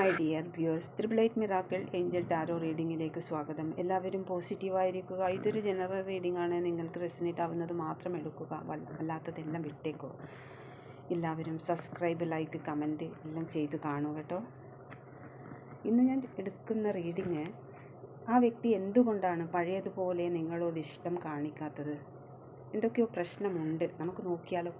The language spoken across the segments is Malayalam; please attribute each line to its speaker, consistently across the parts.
Speaker 1: My dear viewers triple light miracle angel tarot റീഡിങ്ങിലേക്ക് സ്വാഗതം. എല്ലാവരും പോസിറ്റീവായിരിക്കുക. ഇതൊരു ജനറൽ റീഡിംഗ് ആണ് നിങ്ങൾക്ക് റെസിനേറ്റ് ആവുന്നത് മാത്രം എടുക്കുക. അല്ലാത്തതെല്ലാം വിട്ടേക്കുക എല്ലാവരും സബ്സ്ക്രൈബ് ലൈക്ക് കമന്റ് എല്ലാം ചെയ്ത് കാണുക കേട്ടോ. ഇന്ന് ഞാൻ എടുക്കുന്ന റീഡിങ് ആ വ്യക്തി എന്തുകൊണ്ടാണ് പഴയതുപോലെ നിങ്ങളോട് ഇഷ്ടം കാണിക്കാത്തത്? എന്തൊക്കെയോ പ്രശ്നമുണ്ട്. നമുക്ക് നോക്കിയാലോ.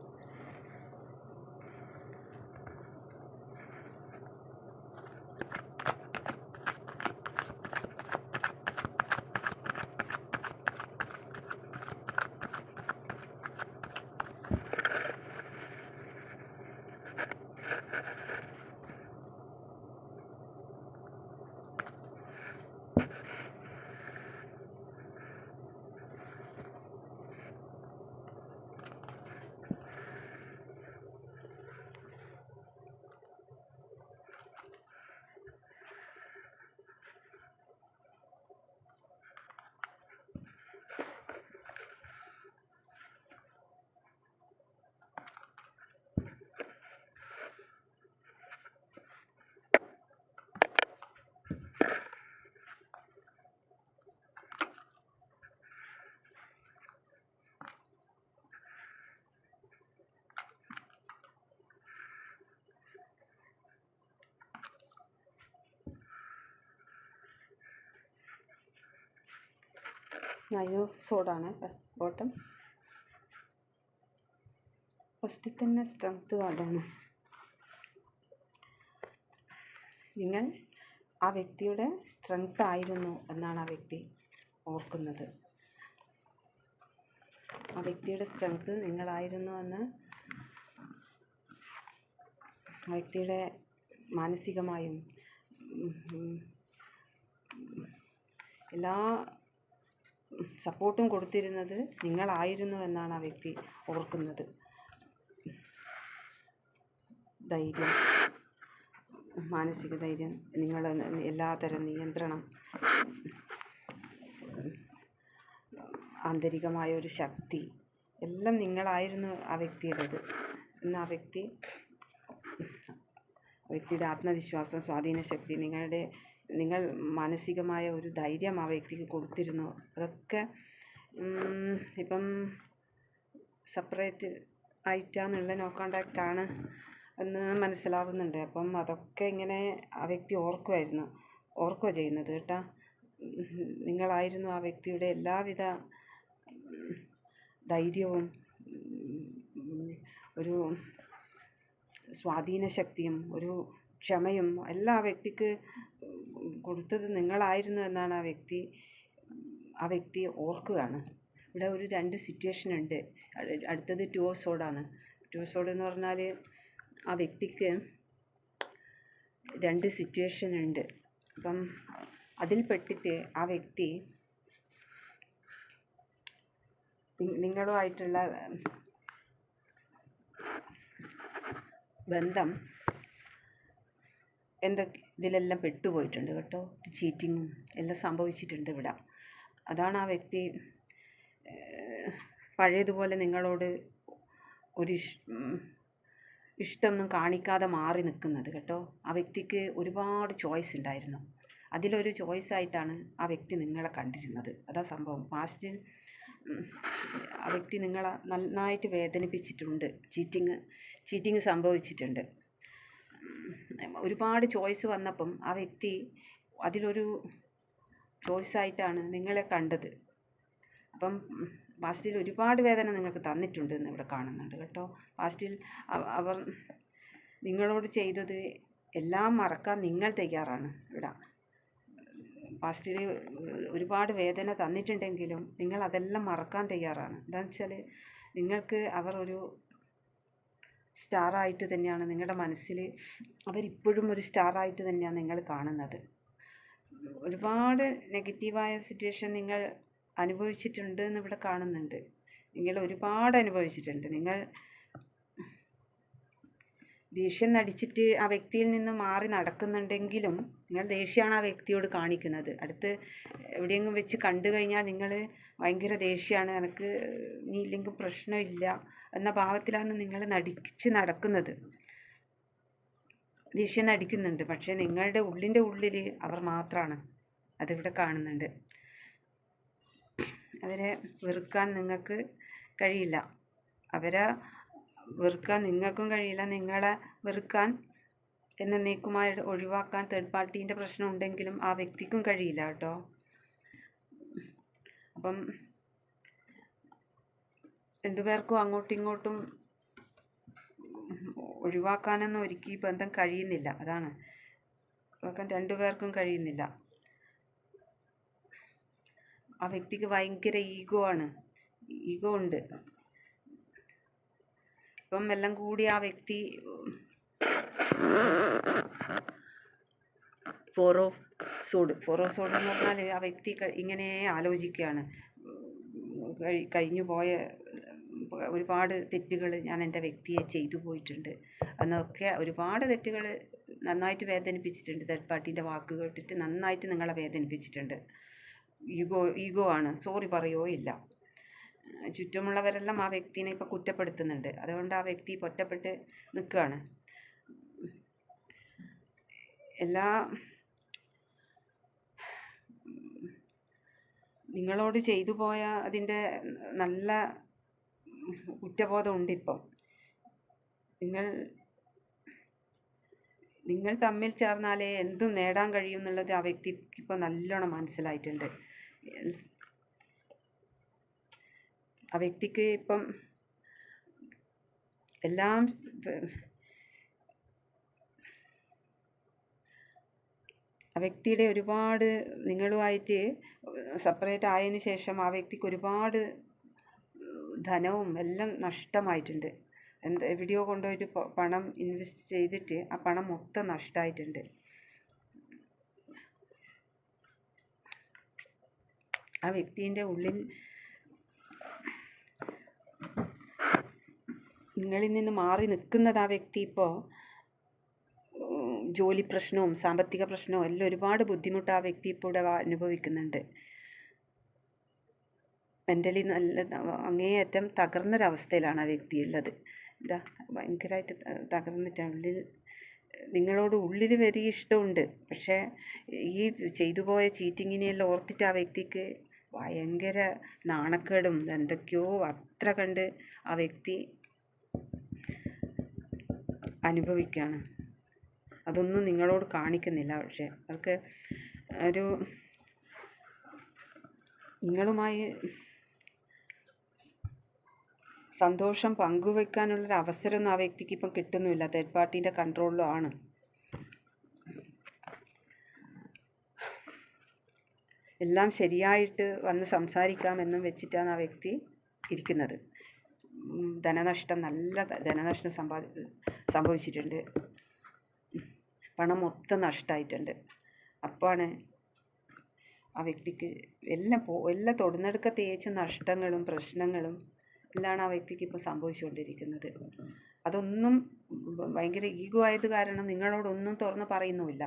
Speaker 1: നയോ സോഡാണ് ബോട്ടം. ഫസ്റ്റിൽ തന്നെ സ്ട്രെങ്ത് കാർഡാണ്. നിങ്ങൾ ആ വ്യക്തിയുടെ സ്ട്രെങ്ത് ആയിരുന്നു എന്നാണ് ആ വ്യക്തി ഓർക്കുന്നത്. ആ വ്യക്തിയുടെ സ്ട്രെങ്ത് നിങ്ങളായിരുന്നു എന്ന് ആ വ്യക്തിയുടെ മാനസികമായും എല്ലാ സപ്പോർട്ടും കൊടുത്തിരുന്നത് നിങ്ങളായിരുന്നു എന്നാണ് ആ വ്യക്തി ഓർക്കുന്നത്. ധൈര്യം മാനസിക ധൈര്യം നിങ്ങൾ എല്ലാതരം നിയന്ത്രണം ആന്തരികമായ ഒരു ശക്തി എല്ലാം നിങ്ങളായിരുന്നു ആ വ്യക്തിയുടേത്. ഇന്ന് ആ വ്യക്തി വ്യക്തിയുടെ ആത്മവിശ്വാസം സ്വാധീന ശക്തി നിങ്ങളുടെ നിങ്ങൾ മാനസികമായ ഒരു ധൈര്യം ആ വ്യക്തിക്ക് കൊടുത്തിരുന്നു. അതൊക്കെ ഇപ്പം സെപ്പറേറ്റ് ആയിട്ടാന്നുള്ള നോ കോണ്ടാക്റ്റ് ആണ് എന്ന് മനസ്സിലാവുന്നുണ്ട്. അപ്പം അതൊക്കെ ഇങ്ങനെ ആ വ്യക്തി ഓർക്കുമായിരുന്നു ഓർക്കുക ചെയ്യുന്നത് കേട്ടാ. നിങ്ങളായിരുന്നു ആ വ്യക്തിയുടെ എല്ലാവിധ ധൈര്യവും ഒരു സ്വാധീന ശക്തിയും ഒരു ക്ഷമയും എല്ലാം ആ വ്യക്തിക്ക് കൊടുത്തത് നിങ്ങളായിരുന്നു എന്നാണ് ആ വ്യക്തി ആ വ്യക്തി ഓർക്കുകയാണ്. ഇവിടെ ഒരു രണ്ട് സിറ്റുവേഷൻ ഉണ്ട്. അട്- അടുത്തത് ടു സോഡാണ് ടു സോഡ് എന്ന് പറഞ്ഞാൽ ആ വ്യക്തിക്ക് രണ്ട് സിറ്റുവേഷൻ ഉണ്ട്. അപ്പം അതിൽ പെട്ടിട്ട് ആ വ്യക്തി നിങ്ങളുമായിട്ടുള്ള ബന്ധം എന്തൊക്കെ ഇതിലെല്ലാം പെട്ടുപോയിട്ടുണ്ട് കേട്ടോ. ചീറ്റിങ്ങും എല്ലാം സംഭവിച്ചിട്ടുണ്ട് ഇവിടെ. അതാണ് ആ വ്യക്തി പഴയതുപോലെ നിങ്ങളോട് ഒരു ഇഷ്ടമൊന്നും കാണിക്കാതെ മാറി നിൽക്കുന്നത് കേട്ടോ. ആ വ്യക്തിക്ക് ഒരുപാട് ചോയ്സ് ഉണ്ടായിരുന്നു. അതിലൊരു ചോയ്സ് ആയിട്ടാണ് ആ വ്യക്തി നിങ്ങളെ കണ്ടിരുന്നത്. അതാ സംഭവം. പാസ്റ്റിൽ ആ വ്യക്തി നിങ്ങളെ നന്നായിട്ട് വേദനിപ്പിച്ചിട്ടുണ്ട്. ചീറ്റിങ് ചീറ്റിങ് സംഭവിച്ചിട്ടുണ്ട്. ഒരുപാട് ചോയ്സ് വന്നപ്പം ആ വ്യക്തി അതിലൊരു ചോയ്സായിട്ടാണ് നിങ്ങളെ കണ്ടത്. അപ്പം പാസ്റ്റിൽ ഒരുപാട് വേദന നിങ്ങൾക്ക് തന്നിട്ടുണ്ട് എന്ന് ഇവിടെ കാണുന്നുണ്ട് കേട്ടോ. പാസ്റ്റിൽ അവർ നിങ്ങളോട് ചെയ്തത് എല്ലാം മറക്കാൻ നിങ്ങൾ തയ്യാറാണ് ഇവിടെ. പാസ്റ്റിൽ ഒരുപാട് വേദന തന്നിട്ടുണ്ടെങ്കിലും നിങ്ങൾ അതെല്ലാം മറക്കാൻ തയ്യാറാണ്. എന്താണെന്ന് വെച്ചാൽ നിങ്ങൾക്ക് അവർ ഒരു സ്റ്റാറായിട്ട് തന്നെയാണ് നിങ്ങളുടെ മനസ്സിൽ അവരിപ്പോഴും ഒരു സ്റ്റാറായിട്ട് തന്നെയാണ് നിങ്ങൾ കാണുന്നത്. ഒരുപാട് നെഗറ്റീവായ സിറ്റുവേഷൻ നിങ്ങൾ അനുഭവിച്ചിട്ടുണ്ട് എന്ന് ഇവിടെ കാണുന്നുണ്ട്. നിങ്ങൾ ഒരുപാട് അനുഭവിച്ചിട്ടുണ്ട്. നിങ്ങൾ ദേഷ്യം നടിച്ചിട്ട് ആ വ്യക്തിയിൽ നിന്ന് മാറി നടക്കുന്നുണ്ടെങ്കിലും നിങ്ങൾ ദേഷ്യമാണ് ആ വ്യക്തിയോട് കാണിക്കുന്നത്. അടുത്ത് എവിടെയെങ്കിലും വെച്ച് കണ്ടു കഴിഞ്ഞാൽ നിങ്ങൾ ഭയങ്കര ദേഷ്യമാണ്. എനിക്ക് നീ ഇല്ലെങ്കിൽ പ്രശ്നമില്ല എന്ന ഭാവത്തിലാണ് നിങ്ങൾ നടിച്ച് നടക്കുന്നത്. ദേഷ്യം നടിക്കുന്നുണ്ട്. പക്ഷേ നിങ്ങളുടെ ഉള്ളിന്റെ ഉള്ളിൽ അവർ മാത്രമാണ് അതിവിടെ കാണുന്നുണ്ട്. അവരെ വെറുക്കാൻ നിങ്ങൾക്ക് കഴിയില്ല. അവരെ വെറുക്കാൻ നിങ്ങൾക്കും കഴിയില്ല. നിങ്ങളെ വെറുക്കാൻ എന്നേക്കുമായി ഒഴിവാക്കാൻ തേർഡ് പാർട്ടീന്റെ പ്രശ്നം ഉണ്ടെങ്കിലും ആ വ്യക്തിക്കും കഴിയില്ല കേട്ടോ. അപ്പം രണ്ടുപേർക്കും അങ്ങോട്ടും ഇങ്ങോട്ടും ഒഴിവാക്കാനൊന്നും ഒരുക്കി ബന്ധം കഴിയുന്നില്ല. അതാണ്. ഒഴിവാക്കാൻ രണ്ടുപേർക്കും കഴിയുന്നില്ല. ആ വ്യക്തിക്ക് ഭയങ്കര ഈഗോ ആണ്. ഈഗോ ഉണ്ട്. ഇപ്പം എല്ലാം കൂടി ആ വ്യക്തി ഫോറോ സോഡ് ഫോറോ സോഡ് എന്ന് പറഞ്ഞാൽ ആ വ്യക്തി ഇങ്ങനെ ആലോചിക്കുകയാണ്. കഴി- കഴിഞ്ഞു പോയ ഒരുപാട് തെറ്റുകൾ ഞാൻ എന്റെ വ്യക്തിയെ ചെയ്തു പോയിട്ടുണ്ട്. എന്നൊക്കെ ഒരുപാട് തെറ്റുകൾ നന്നായിട്ട് വേദനിപ്പിച്ചിട്ടുണ്ട്. തേർഡ് പാർട്ടീന്റെ വാക്ക് കേട്ടിട്ട് നന്നായിട്ട് നിങ്ങളെ വേദനിപ്പിച്ചിട്ടുണ്ട്. ഈഗോ ഈഗോ ആണ്. സോറി പറയുകയോ ഇല്ല. ചുറ്റുമുള്ളവരെല്ലാം ആ വ്യക്തിനെ ഇപ്പോൾ കുറ്റപ്പെടുത്തുന്നുണ്ട്. അതുകൊണ്ട് ആ വ്യക്തി ഒറ്റപ്പെട്ട് നിൽക്കുകയാണ് എല്ലാ നിങ്ങളോട് ചെയ്തു പോയ അതിന്റെ നല്ല കുറ്റബോധം ഉണ്ട് ഇപ്പം നിങ്ങൾ നിങ്ങൾ തമ്മിൽ ചേർന്നാലേ എന്തും നേടാൻ കഴിയും എന്നുള്ളത് ആ വ്യക്തിക്ക് ഇപ്പോൾ നല്ലോണം മനസ്സിലായിട്ടുണ്ട്. ആ വ്യക്തിക്ക് ഇപ്പം എല്ലാം ആ വ്യക്തിയുടെ ഒരുപാട് നിങ്ങളുമായിട്ട് സെപ്പറേറ്റ് ആയതിനു ശേഷം ആ വ്യക്തിക്ക് ഒരുപാട് ധനവും എല്ലാം നഷ്ടമായിട്ടുണ്ട്. എന്ത് വീഡിയോ കൊണ്ടുപോയിട്ട് പണം ഇൻവെസ്റ്റ് ചെയ്തിട്ട് ആ പണം മൊത്തം നഷ്ടമായിട്ടുണ്ട് ആ വ്യക്തിന്റെ ഉള്ളിൽ നിങ്ങളിൽ നിന്ന് മാറി നിൽക്കുന്നത് ആ വ്യക്തി ഇപ്പോൾ ജോലി പ്രശ്നവും സാമ്പത്തിക പ്രശ്നവും എല്ലാം ഒരുപാട് ബുദ്ധിമുട്ട് ആ വ്യക്തി ഇപ്പോൾ ഇവിടെ അനുഭവിക്കുന്നുണ്ട്. മെന്റലി നല്ല അങ്ങേയറ്റം തകർന്നൊരവസ്ഥയിലാണ് ആ വ്യക്തി ഉള്ളത് ഇതാ ഭയങ്കരമായിട്ട് തകർന്നിട്ടാണ് ഉള്ളിൽ നിങ്ങളോട് ഉള്ളിൽ വലിയ ഇഷ്ടമുണ്ട്. പക്ഷേ ഈ ചെയ്തു പോയ ചീറ്റിങ്ങിനെയെല്ലാം ഓർത്തിട്ട് ആ വ്യക്തിക്ക് ഭയങ്കര നാണക്കേടും എന്തൊക്കെയോ അത്ര കണ്ട് ആ വ്യക്തി അനുഭവിക്കുകയാണ് അതൊന്നും നിങ്ങളോട് കാണിക്കുന്നില്ല. പക്ഷേ അവർക്ക് ഒരു നിങ്ങളുമായി സന്തോഷം പങ്കുവെക്കാനുള്ളൊരു അവസരമൊന്നും ആ വ്യക്തിക്ക് ഇപ്പം കിട്ടുന്നുമില്ല. തേർഡ് പാർട്ടീന്റെ കൺട്രോളിലും ആണ്. എല്ലാം ശരിയായിട്ട് വന്ന് സംസാരിക്കാമെന്നും വെച്ചിട്ടാണ് ആ വ്യക്തി ഇരിക്കുന്നത്. ധനനഷ്ടം നല്ല ധനനഷ്ടം സമ്പാദി സംഭവിച്ചിട്ടുണ്ട്. പണം മൊത്തം നഷ്ടമായിട്ടുണ്ട് അപ്പോഴാണ് ആ വ്യക്തിക്ക് എല്ലാം പോ എല്ലാം തൊടുന്നെടുക്ക തേച്ച് നഷ്ടങ്ങളും പ്രശ്നങ്ങളും എല്ലാമാണ് ആ വ്യക്തിക്ക് ഇപ്പോൾ സംഭവിച്ചുകൊണ്ടിരിക്കുന്നത്. അതൊന്നും ഭയങ്കര ഈഗോ ആയത് കാരണം നിങ്ങളോടൊന്നും തുറന്ന് പറയുന്നുമില്ല.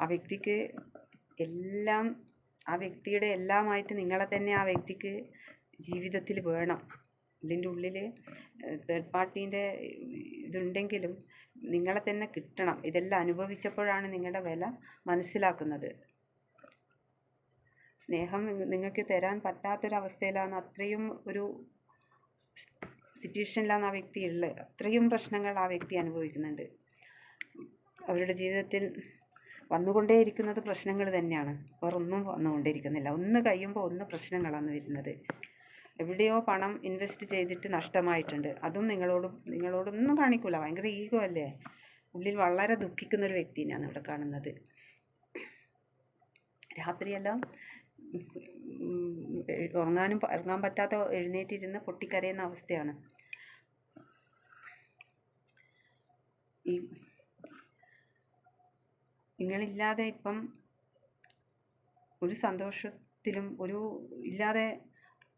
Speaker 1: ആ വ്യക്തിക്ക് എല്ലാം ആ വ്യക്തിയുടെ എല്ലാമായിട്ട് നിങ്ങളെ തന്നെ ആ വ്യക്തിക്ക് ജീവിതത്തിൽ വേണം. ഇതിന്റെ ഉള്ളിൽ തേർഡ് പാർട്ടീന്റെ ഇതുണ്ടെങ്കിലും നിങ്ങളെ തന്നെ കിട്ടണം. ഇതെല്ലാം അനുഭവിച്ചപ്പോഴാണ് നിങ്ങളുടെ വില മനസ്സിലാക്കുന്നത്. സ്നേഹം നിങ്ങ- നിങ്ങൾക്ക് തരാൻ പറ്റാത്തൊരവസ്ഥയിലാണ് അത്രയും ഒരു സിറ്റുവേഷനിലാണ് ആ വ്യക്തി ഉള്ളത്. അത്രയും പ്രശ്നങ്ങൾ ആ വ്യക്തി അനുഭവിക്കുന്നുണ്ട്. അവരുടെ ജീവിതത്തിൽ വന്നുകൊണ്ടേയിരിക്കുന്നത് പ്രശ്നങ്ങൾ തന്നെയാണ്. വേറൊന്നും വന്നുകൊണ്ടേയിരിക്കുന്നില്ല. ഒന്ന് കഴിയുമ്പോൾ ഒന്ന് പ്രശ്നങ്ങളാണ് വരുന്നത്. എവിടെയോ പണം ഇൻവെസ്റ്റ് ചെയ്തിട്ട് നഷ്ടമായിട്ടുണ്ട്. അതും നിങ്ങളോട് നിങ്ങളോടൊന്നും കാണിക്കില്ല ഭയങ്കര ഈഗോ അല്ലേ? ഉള്ളിൽ വളരെ ദുഃഖിക്കുന്ന ഒരു വ്യക്തിനെയാണ് ഇവിടെ കാണുന്നത്. രാത്രിയെല്ലാം ഉറങ്ങാനും ഇറങ്ങാൻ പറ്റാത്ത പറ്റാതെ എഴുന്നേറ്റിരുന്ന് പൊട്ടിക്കരയുന്ന അവസ്ഥയാണ്. ഈ നിങ്ങളില്ലാതെ ഇപ്പം ഒരു സന്തോഷത്തിലും ഒരു ഇല്ലാതെ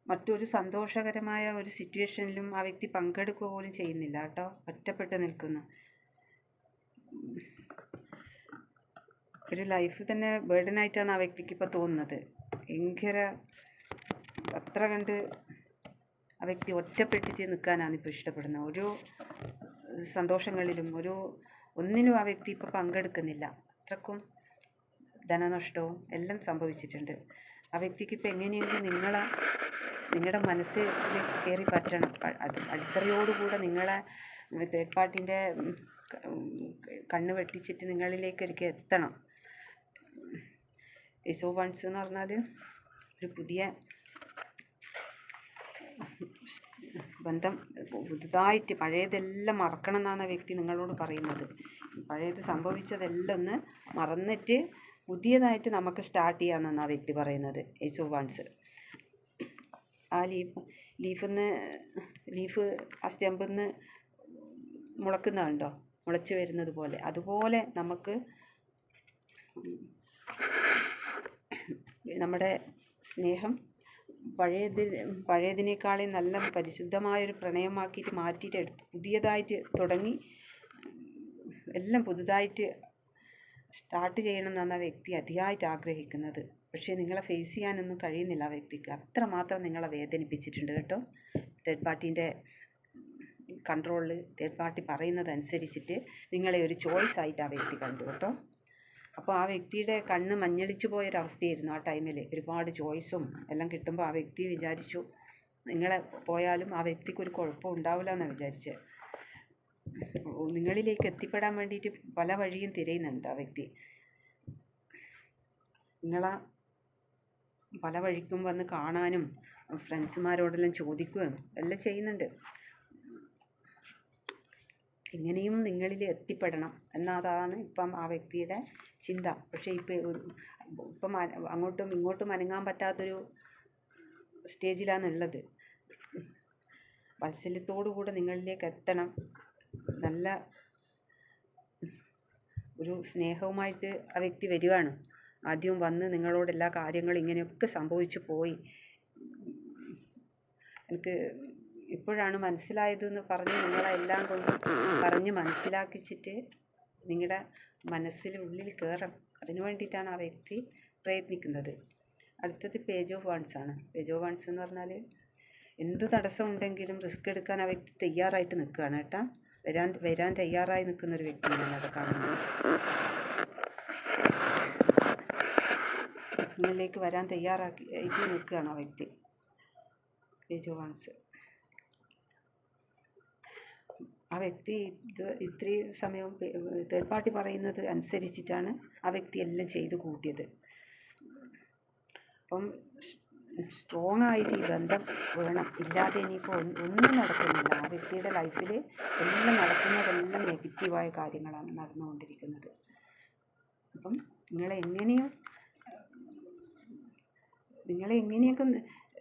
Speaker 1: മറ്റൊരു സന്തോഷകരമായ ഒരു സിറ്റുവേഷനിലും ആ വ്യക്തി പങ്കെടുക്കുക പോലും ചെയ്യുന്നില്ല കേട്ടോ. ഒറ്റപ്പെട്ട് നിൽക്കുന്നു. ഒരു ലൈഫ് തന്നെ ബേർഡനായിട്ടാണ് ആ വ്യക്തിക്ക് ഇപ്പോൾ തോന്നുന്നത്. ഭയങ്കര അത്ര കണ്ട് ആ വ്യക്തി ഒറ്റപ്പെട്ടിട്ട് നിൽക്കാനാണ് ഇപ്പോൾ ഇഷ്ടപ്പെടുന്നത്. ഒരു സന്തോഷങ്ങളിലും ഒരു ഒന്നിനും ആ വ്യക്തി ഇപ്പോൾ പങ്കെടുക്കുന്നില്ല. അത്രക്കും ധനനഷ്ടവും എല്ലാം സംഭവിച്ചിട്ടുണ്ട്. ആ വ്യക്തിക്ക് ഇപ്പം എങ്ങനെയെങ്കിലും നിങ്ങളെ നിങ്ങളുടെ മനസ്സിൽ കയറി പറ്റണം. അടിത്തറയോടുകൂടെ നിങ്ങളെ തേർഡ് പാർട്ടിന്റെ കണ്ണ് വെട്ടിച്ചിട്ട് നിങ്ങളിലേക്ക് ഒരിക്കൽ എത്തണം. യശോ വൺസ് എന്ന് പറഞ്ഞാൽ ഒരു പുതിയ ബന്ധം പുതുതായിട്ട് പഴയതെല്ലാം മറക്കണം എന്നാണ് ആ വ്യക്തി നിങ്ങളോട് പറയുന്നത്. പഴയത് സംഭവിച്ചതെല്ലാം ഒന്ന് മറന്നിട്ട് പുതിയതായിട്ട് നമുക്ക് സ്റ്റാർട്ട് ചെയ്യാമെന്നാണ് ആ വ്യക്തി പറയുന്നത്. യേശു വൺസ് ആ ലീഫ് ലീഫിൽ നിന്ന് ലീഫ് ആ സ്റ്റെമ്പിൽ നിന്ന് മുളക്കുന്നുണ്ടോ മുളച്ച് വരുന്നത് പോലെ അതുപോലെ നമുക്ക് നമ്മുടെ സ്നേഹം പഴയതിൽ പഴയതിനേക്കാളും നല്ല പരിശുദ്ധമായൊരു പ്രണയമാക്കിയിട്ട് മാറ്റിയിട്ട് എടുത്ത് പുതിയതായിട്ട് തുടങ്ങി എല്ലാം പുതുതായിട്ട് സ്റ്റാർട്ട് ചെയ്യണം എന്നാണ് ആ വ്യക്തി അതിയായിട്ട് ആഗ്രഹിക്കുന്നത്. പക്ഷേ നിങ്ങളെ ഫേസ് ചെയ്യാനൊന്നും കഴിയുന്നില്ല ആ വ്യക്തിക്ക്. അത്രമാത്രം നിങ്ങളെ വേദനിപ്പിച്ചിട്ടുണ്ട് കേട്ടോ. തേർഡ് പാർട്ടീന്റെ കൺട്രോളിൽ തേർഡ് പാർട്ടി പറയുന്നത് അനുസരിച്ചിട്ട് നിങ്ങളെ ഒരു ചോയ്സ് ആയിട്ട് ആ വ്യക്തി കണ്ടു കേട്ടോ. അപ്പോൾ ആ വ്യക്തിയുടെ കണ്ണ് മഞ്ഞളിച്ചു പോയൊരവസ്ഥയായിരുന്നു ആ ടൈമിൽ ഒരുപാട് ചോയ്സും എല്ലാം കിട്ടുമ്പോൾ ആ വ്യക്തി വിചാരിച്ചു നിങ്ങളെ പോയാലും ആ വ്യക്തിക്ക് ഒരു കുഴപ്പം ഉണ്ടാവില്ല എന്നാണ് വിചാരിച്ചത് നിങ്ങളിലേക്ക് എത്തിപ്പെടാൻ വേണ്ടിയിട്ട് പല വഴിയും തിരയുന്നുണ്ട് ആ വ്യക്തി. നിങ്ങളെ പല വഴിക്കും വന്ന് കാണാനും ഫ്രണ്ട്സുമാരോടെല്ലാം ചോദിക്കുകയും എല്ലാം ചെയ്യുന്നുണ്ട്. എങ്ങനെയും നിങ്ങളിൽ എത്തിപ്പെടണം എന്നതാണ് ഇപ്പം ആ വ്യക്തിയുടെ ചിന്ത. പക്ഷേ ഇപ്പം ഒരു ഇപ്പം അങ്ങോട്ടും ഇങ്ങോട്ടും അനങ്ങാൻ പറ്റാത്തൊരു സ്റ്റേജിലാണ് ഉള്ളത് വാത്സല്യത്തോടുകൂടെ നിങ്ങളിലേക്ക് എത്തണം. നല്ല ഒരു സ്നേഹവുമായിട്ട് ആ വ്യക്തി വരികയാണ് ആദ്യം വന്ന് നിങ്ങളോട് എല്ലാ കാര്യങ്ങളും ഇങ്ങനെയൊക്കെ സംഭവിച്ചു പോയി. എനിക്ക് ഇപ്പോഴാണ് മനസ്സിലായതെന്ന് പറഞ്ഞ് നിങ്ങളെല്ലാം കൊണ്ട് പറഞ്ഞ് മനസ്സിലാക്കിച്ചിട്ട് നിങ്ങളുടെ മനസ്സിൽ ഉള്ളിൽ കയറണം അതിനു വേണ്ടിയിട്ടാണ് ആ വ്യക്തി പ്രയത്നിക്കുന്നത്. അടുത്തത് പേജ് ഓഫ് വൺസ് ആണ്. പേജ് ഓഫ് വൺസ് എന്ന് പറഞ്ഞാൽ എന്ത് തടസ്സം ഉണ്ടെങ്കിലും റിസ്ക് എടുക്കാൻ ആ വ്യക്തി തയ്യാറായിട്ട് നിൽക്കുകയാണ് കേട്ടോ. വരാൻ വരാൻ തയ്യാറായി നിൽക്കുന്ന ഒരു വ്യക്തിയാണ് അത് കാണുന്നത്. നിങ്ങളിലേക്ക് വരാൻ തയ്യാറാക്കി നിൽക്കുകയാണ് ആ വ്യക്തി. Page of wands. ആ വ്യക്തി ഇത് ഇത്രയും സമയം തേർഡ് പാർട്ടി പറയുന്നത് അനുസരിച്ചിട്ടാണ് ആ വ്യക്തി എല്ലാം ചെയ്ത് കൂട്ടിയത്. അപ്പം സ്ട്രോങ് ആയിട്ട് ഈ ബന്ധം വേണം. ഇല്ലാതെ ഇനിയിപ്പോൾ ഒന്നും നടക്കുന്നില്ല. ആ വ്യക്തിയുടെ ലൈഫിൽ എല്ലാം നടക്കുന്നതെല്ലാം നെഗറ്റീവായ കാര്യങ്ങളാണ് നടന്നുകൊണ്ടിരിക്കുന്നത്. അപ്പം നിങ്ങൾ എങ്ങനെയും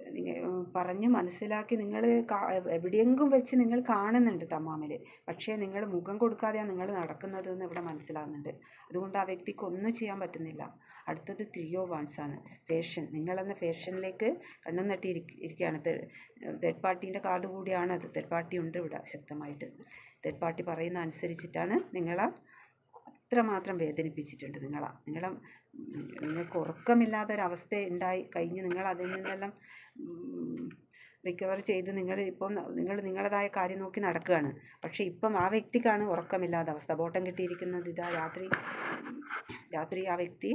Speaker 1: എങ്ങനെയൊക്കെ പറഞ്ഞ് മനസ്സിലാക്കി നിങ്ങൾ എവിടെയെങ്കിലും വെച്ച് നിങ്ങൾ കാണുന്നുണ്ട് തമ്മാമിൽ പക്ഷേ നിങ്ങൾ മുഖം കൊടുക്കാതെയാണ് നിങ്ങൾ നടക്കുന്നത് എന്ന് ഇവിടെ മനസ്സിലാകുന്നുണ്ട് അതുകൊണ്ട് ആ വ്യക്തിക്ക് ഒന്നും ചെയ്യാൻ പറ്റുന്നില്ല. അടുത്തത് ത്രീയോ ആണ്. ഫേഷൻ നിങ്ങളെന്ന ഫേഷനിലേക്ക് കണ്ണും നട്ടി ഇരിക്ക- ഇരിക്കുകയാണ്. തേർഡ് പാർട്ടീന്റെ കാർഡ് കൂടിയാണ് അത്. തേർഡ് പാർട്ടി ഉണ്ട് ഇവിടെ ശക്തമായിട്ട്. തേർഡ് പാർട്ടി പറയുന്ന അനുസരിച്ചിട്ടാണ് നിങ്ങളെ അത്രമാത്രം വേദനിപ്പിച്ചിട്ടുണ്ട്. നിങ്ങളെ നിങ്ങളെ നിങ്ങൾക്ക് ഉറക്കമില്ലാത്തൊരവസ്ഥ ഉണ്ടായി കഴിഞ്ഞ് നിങ്ങൾ അതിൽ നിന്നെല്ലാം റിക്കവർ ചെയ്ത് നിങ്ങൾ ഇപ്പം നിങ്ങൾ നിങ്ങളുടേതായ കാര്യം നോക്കി നടക്കുകയാണ്. പക്ഷേ ഇപ്പം ആ വ്യക്തിക്കാണ് ഉറക്കമില്ലാത്ത അവസ്ഥ. ബോട്ടം കിട്ടിയിരിക്കുന്നത് ഇതാ രാത്രി രാത്രി ആ വ്യക്തി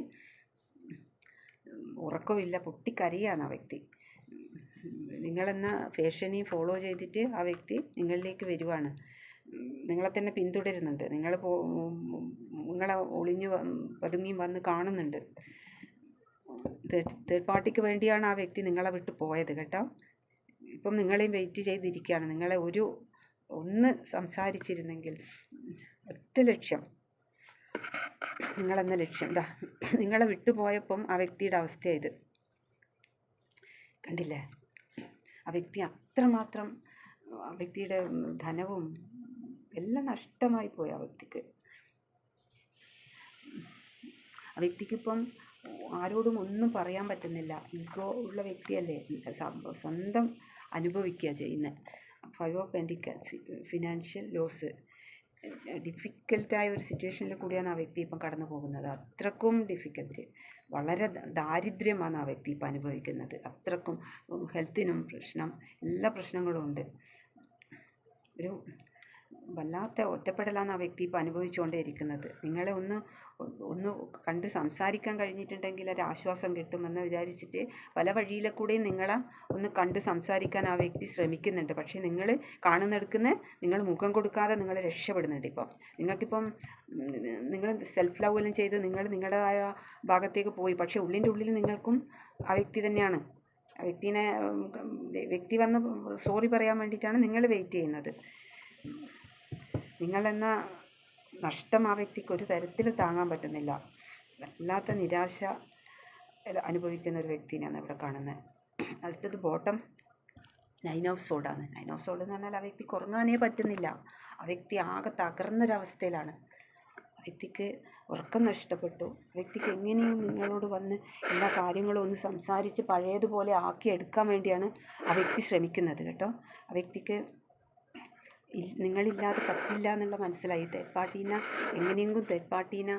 Speaker 1: ഉറക്കമില്ല പൊട്ടിക്കരയാണ് ആ വ്യക്തി. നിങ്ങളെന്ന ഫാഷനെ ഫോളോ ചെയ്തിട്ട് ആ വ്യക്തി നിങ്ങളിലേക്ക് വരുവാണ്. നിങ്ങളെ തന്നെ പിന്തുടരുന്നുണ്ട്. നിങ്ങൾ പോ നിങ്ങളെ ഒളിഞ്ഞു പതുങ്ങി വന്ന് കാണുന്നുണ്ട്. തേർഡ് പാർട്ടിക്ക് വേണ്ടിയാണ് ആ വ്യക്തി നിങ്ങളെ വിട്ട് പോയത് കേട്ടോ. ഇപ്പം നിങ്ങളെയും വെയിറ്റ് ചെയ്തിരിക്കുകയാണ്. നിങ്ങളെ ഒരു ഒന്ന് സംസാരിച്ചിരുന്നെങ്കിൽ ഒറ്റ ലക്ഷ്യം. നിങ്ങളെന്ന ലക്ഷ്യം. എന്താ നിങ്ങളെ വിട്ടുപോയപ്പം ആ വ്യക്തിയുടെ അവസ്ഥയായത് കണ്ടില്ലേ? ആ വ്യക്തി അത്രമാത്രം ആ വ്യക്തിയുടെ ധനവും എല്ലാം നഷ്ടമായി പോയി ആ വ്യക്തിക്ക്. ആ വ്യക്തിക്കിപ്പം ആരോടും ഒന്നും പറയാൻ പറ്റുന്നില്ല. ഈഗോ ഉള്ള വ്യക്തിയല്ലേ? സ്വ- സ്വന്തം അനുഭവിക്കുക ചെയ്യുന്നത് five of pentacles financial loss. ഡിഫിക്കൽട്ടായ ഒരു സിറ്റുവേഷനിൽ കൂടിയാണ് ആ വ്യക്തി ഇപ്പം കടന്നു പോകുന്നത്. അത്രക്കും ഡിഫിക്കൽട്ട്. വളരെ ദാരിദ്ര്യമാണ് ആ വ്യക്തി ഇപ്പം അനുഭവിക്കുന്നത്. അത്രക്കും ഹെൽത്തിനും പ്രശ്നം എല്ലാ പ്രശ്നങ്ങളും ഉണ്ട്. ഒരു വല്ലാത്ത ഒറ്റപ്പെടലാണ് ആ വ്യക്തി ഇപ്പോൾ അനുഭവിച്ചുകൊണ്ടേയിരിക്കുന്നത്. നിങ്ങളെ ഒന്ന് ഒന്ന് കണ്ട് സംസാരിക്കാൻ കഴിഞ്ഞിട്ടുണ്ടെങ്കിൽ ഒരു ആശ്വാസം കിട്ടുമെന്ന് വിചാരിച്ചിട്ട് പല വഴിയിലെ കൂടെയും നിങ്ങളെ ഒന്ന് കണ്ട് സംസാരിക്കാൻ ആ വ്യക്തി ശ്രമിക്കുന്നുണ്ട്. പക്ഷേ നിങ്ങൾ കാണുന്നെടുക്കുന്ന നിങ്ങൾ മുഖം കൊടുക്കാതെ നിങ്ങൾ രക്ഷപ്പെടുന്നുണ്ട് ഇപ്പം. നിങ്ങൾക്കിപ്പം നിങ്ങൾ സെൽഫ് ലവ് എല്ലാം ചെയ്ത് നിങ്ങൾ നിങ്ങളുടേതായ ഭാഗത്തേക്ക് പോയി. പക്ഷേ ഉള്ളിന്റെ ഉള്ളിൽ നിങ്ങൾക്കും ആ വ്യക്തി തന്നെയാണ്. ആ വ്യക്തിനെ വ്യക്തി വന്ന് സോറി പറയാൻ വേണ്ടിയിട്ടാണ് നിങ്ങൾ വെയിറ്റ് ചെയ്യുന്നത്. നിങ്ങളെന്ന നഷ്ടം ആ വ്യക്തിക്ക് ഒരു തരത്തിൽ താങ്ങാൻ പറ്റുന്നില്ല. വല്ലാത്ത നിരാശ അനുഭവിക്കുന്ന ഒരു വ്യക്തിനെയാണ് ഇവിടെ കാണുന്നത്. അടുത്തത് ബോട്ടം. നൈൻ ഓഫ് സോഡാണ് നൈൻ ഓഫ് സോഡ് എന്ന് പറഞ്ഞാൽ ആ വ്യക്തി കുറങ്ങാനേ പറ്റുന്നില്ല. ആ വ്യക്തി ആകെ തകർന്നൊരവസ്ഥയിലാണ്. ആ വ്യക്തിക്ക് ഉറക്കം നഷ്ടപ്പെട്ടു. ആ വ്യക്തിക്ക് എങ്ങനെയും നിങ്ങളോട് വന്ന് എല്ലാ കാര്യങ്ങളും ഒന്ന് സംസാരിച്ച് പഴയതുപോലെ ആക്കി എടുക്കാൻ വേണ്ടിയാണ് ആ വ്യക്തി ശ്രമിക്കുന്നത് കേട്ടോ. ആ വ്യക്തിക്ക് നിങ്ങളില്ലാതെ പറ്റില്ല എന്നുള്ള മനസ്സിലായി. തേർഡ് പാർട്ടീനെ എങ്ങനെയെങ്കിലും തേർഡ് പാർട്ടീനെ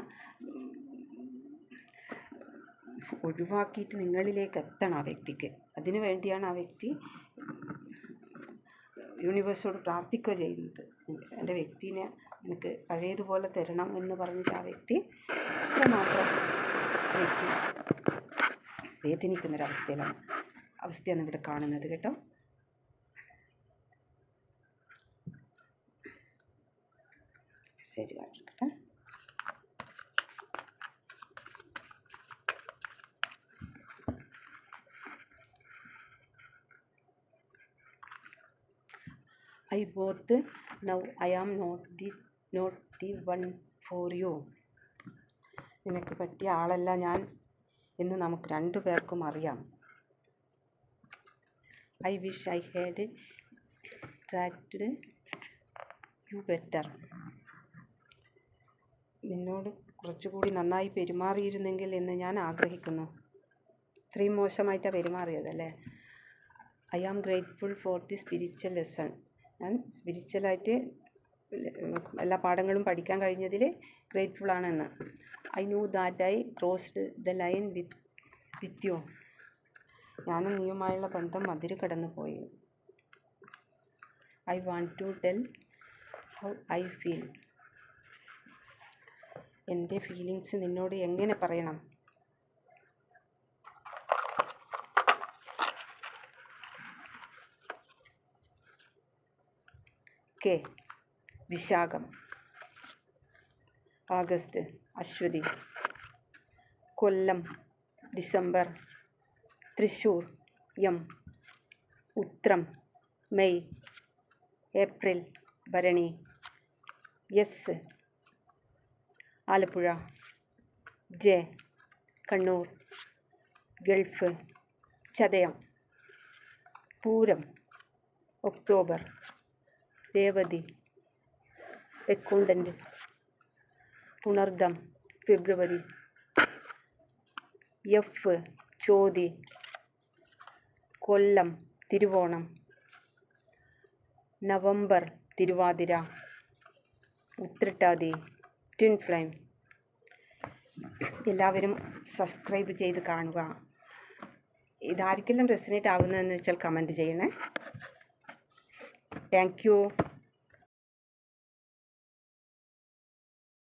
Speaker 1: ഒഴിവാക്കിയിട്ട് നിങ്ങളിലേക്ക് എത്തണം ആ വ്യക്തിക്ക്. അതിനു വേണ്ടിയാണ് ആ വ്യക്തി യൂണിവേഴ്സോട് പ്രാർത്ഥിക്കുക ചെയ്യുന്നത്. എന്റെ വ്യക്തിനെ എനിക്ക് പഴയതുപോലെ തരണം എന്ന് പറഞ്ഞിട്ട് ആ വ്യക്തി അത്രമാത്രം വ്യക്തി വേദനിക്കുന്നൊരവസ്ഥയിലാണ് അവസ്ഥയാണ് ഇവിടെ കാണുന്നത് കേട്ടോ. മെസ്സേജ് കാണിക്കട്ടെ I both know I am not the not the one for you നിനക്ക് പറ്റിയ ആളല്ല ഞാൻ എന്ന് നമുക്ക് രണ്ടു പേർക്കും അറിയാം. I wish I had treated you better നിന്നോട് കുറച്ചുകൂടി നന്നായി പെരുമാറിയിരുന്നെങ്കിൽ എന്ന് ഞാൻ ആഗ്രഹിക്കുന്നു. ഇത്രയും മോശമായിട്ടാണ് പെരുമാറിയതല്ലേ I am grateful for the spiritual lesson. ഞാൻ സ്പിരിച്വലായിട്ട് എല്ലാ പാഠങ്ങളും പഠിക്കാൻ കഴിഞ്ഞതിൽ ഗ്രേറ്റ്ഫുൾ ആണെന്ന്. I knew that I crossed the line with with you. ഞാനും നീയുമായുള്ള ബന്ധം അതിര് കടന്നു പോയി I want to tell how I feel. എന്റെ ഫീലിങ്സ് നിന്നോട് എങ്ങനെ പറയണം? K. Vishakham. August. Ashwathi. Kollam. December. Thrissur. M. Uthram. May. April. Bharani. S. Alappuzha J Kannur Gulf Chathayam Pooram October Revathi accountant Punartham February F Chothi Kollam Thiruvonam November Thiruvathira Uthrattathi twin flame. എല്ലാവരും സബ്സ്ക്രൈബ് ചെയ്ത് കാണുക. ഇതാർക്കെല്ലാം റെസിനേറ്റ് ആവുന്നതെന്ന് വെച്ചാൽ കമന്റ് ചെയ്യണേ. Thank you.